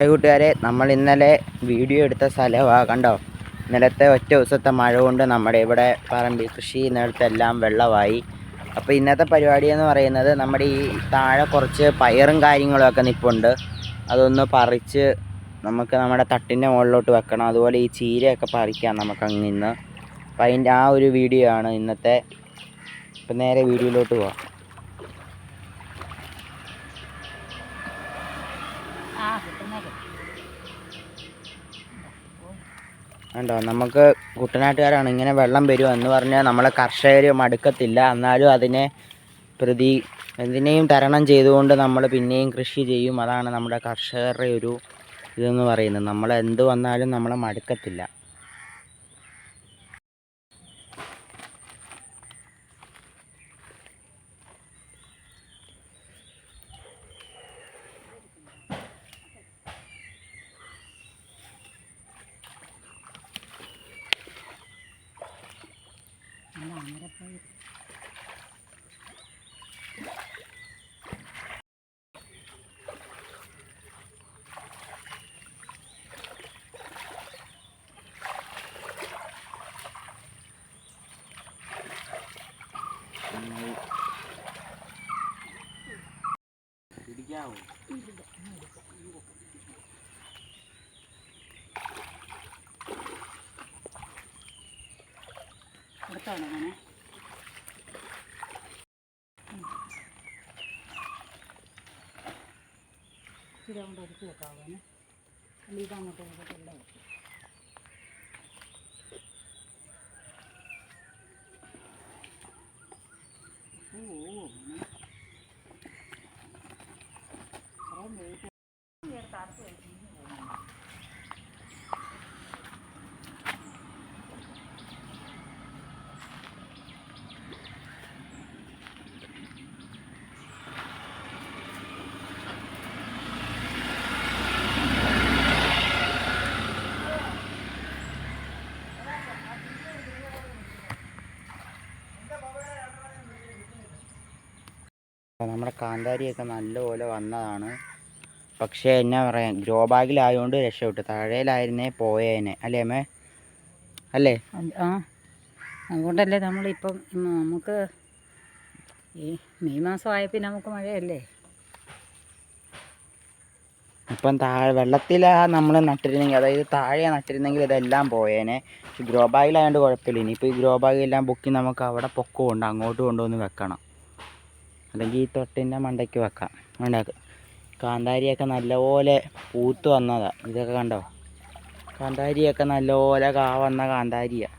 കൂട്ടുകാരെ നമ്മൾ ഇന്നലെ വീഡിയോ എടുത്ത സ്ഥലമാണ് കണ്ടോ? ഇന്നലത്തെ ഒറ്റ ദിവസത്തെ മഴ കൊണ്ട് നമ്മുടെ ഇവിടെ പറമ്പിൽ കൃഷി നേടത്തെല്ലാം വെള്ളമായി. അപ്പോൾ ഇന്നത്തെ പരിപാടി എന്ന് പറയുന്നത് നമ്മുടെ ഈ താഴെ കുറച്ച് പയറും കാര്യങ്ങളും ഒക്കെ നിൽപ്പുണ്ട് അതൊന്ന് പറിച്ച് നമുക്ക് നമ്മുടെ തട്ടിന്റെ മുകളിലോട്ട് വെക്കണം. അതുപോലെ ഈ ചീരയൊക്കെ പറിക്കാം നമുക്ക് അങ്ങ് ഇന്ന്. അപ്പോൾ അതിന്റെ ആ ഒരു വീഡിയോ ആണ് ഇന്നത്തെ. ഇപ്പം നേരെ വീഡിയോയിലോട്ട് പോവാം. കണ്ടോ നമുക്ക് കുട്ടനാട്ടുകാരാണ് ഇങ്ങനെ വെള്ളം വരുമോ എന്ന് പറഞ്ഞാൽ നമ്മളെ കർഷകർ മടുക്കത്തില്ല. എന്നാലും അതിനെ പ്രതി എന്തിനേയും തരണം ചെയ്തുകൊണ്ട് നമ്മൾ പിന്നെയും കൃഷി ചെയ്യും. അതാണ് നമ്മുടെ കർഷകരുടെ ഒരു ഇതെന്ന് പറയുന്നത്. നമ്മൾ എന്ത് വന്നാലും നമ്മളെ മടുക്കത്തില്ല. പിടിക്കാവോ അടുത്താണ് അങ്ങനെ ഇച്ചിരി കൊണ്ട് എടുത്ത് വെക്കാവേ അല്ലെങ്കിൽ ഇതങ്ങോട്ട് ഇങ്ങോട്ടുള്ള ഓ അപ്പോൾ നമ്മുടെ കാന്താരിയൊക്കെ നല്ലപോലെ വന്നതാണ്. പക്ഷേ എന്നാ പറയാൻ ഗ്രോ ബാഗിലായതുകൊണ്ട് രക്ഷപ്പെട്ടു. താഴേലായിരുന്നേ പോയേനെ. അല്ലേ അമ്മേ? അല്ലേ? ആ. അതുകൊണ്ടല്ലേ നമ്മളിപ്പം നമുക്ക് ഈ മെയ് മാസം ആയപ്പോൾ നമുക്ക് മഴയല്ലേ? ഇപ്പം താഴെ വെള്ളത്തിലാണ് നമ്മൾ നട്ടിരുന്നെങ്കിൽ അതായത് താഴെ നട്ടിരുന്നെങ്കിൽ ഇതെല്ലാം പോയേനെ. ഗ്രോ ബാഗിലായതുകൊണ്ട് കുഴപ്പമില്ല. ഇനിയിപ്പോൾ ഈ ഗ്രോ ബാഗിലെല്ലാം പൊക്കി നമുക്ക് അവിടെ പൊക്കമുണ്ട്. അങ്ങോട്ട് കൊണ്ടുവന്ന് വെക്കണം. അല്ലെങ്കിൽ ഈ തൊട്ടിന്റെ മണ്ടയ്ക്ക് വെക്കാം. മണ്ടയ്ക്ക് കാന്താരിയൊക്കെ നല്ലപോലെ പൂത്ത് വന്നതാണ് ഇതൊക്കെ കണ്ടോ? കാന്താരിയൊക്കെ നല്ലപോലെ കാ വന്ന കാന്താരിയാണ്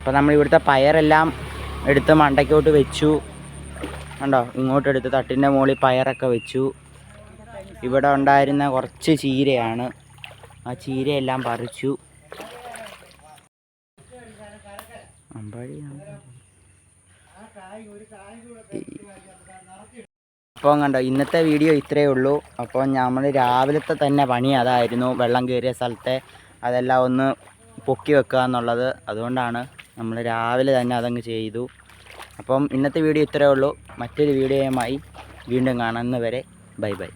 അപ്പോൾ നമ്മൾ ഇവിടുത്തെ പയറെല്ലാം എടുത്ത് മണ്ടയ്ക്കോട്ട് വെച്ചു. കണ്ടോ? ഇങ്ങോട്ട് എടുത്ത് തട്ടിന്റെ മുകളിൽ പയറൊക്കെ വെച്ചു. ഇവിടെ ഉണ്ടായിരുന്ന കുറച്ച് ചീരയാണ്. ആ ചീരയെല്ലാം പറിച്ചു. അമ്പാടി അപ്പോൾ കണ്ടോ ഇന്നത്തെ വീഡിയോ ഇത്രയേ ഉള്ളൂ. അപ്പോൾ നമ്മൾ രാവിലത്തെ തന്നെ പണി അതായിരുന്നു. വെള്ളം കയറിയ സ്ഥലത്തെ അതെല്ലാം ഒന്ന് പൊക്കി വെക്കുക എന്നുള്ളത് അതുകൊണ്ടാണ് നമ്മൾ രാവിലെ തന്നെ അതങ്ങ് ചെയ്തു. അപ്പം ഇന്നത്തെ വീഡിയോ ഇത്രയേ ഉള്ളൂ. മറ്റൊരു വീഡിയോയുമായി വീണ്ടും കാണുന്നവരെ ബൈ ബൈ.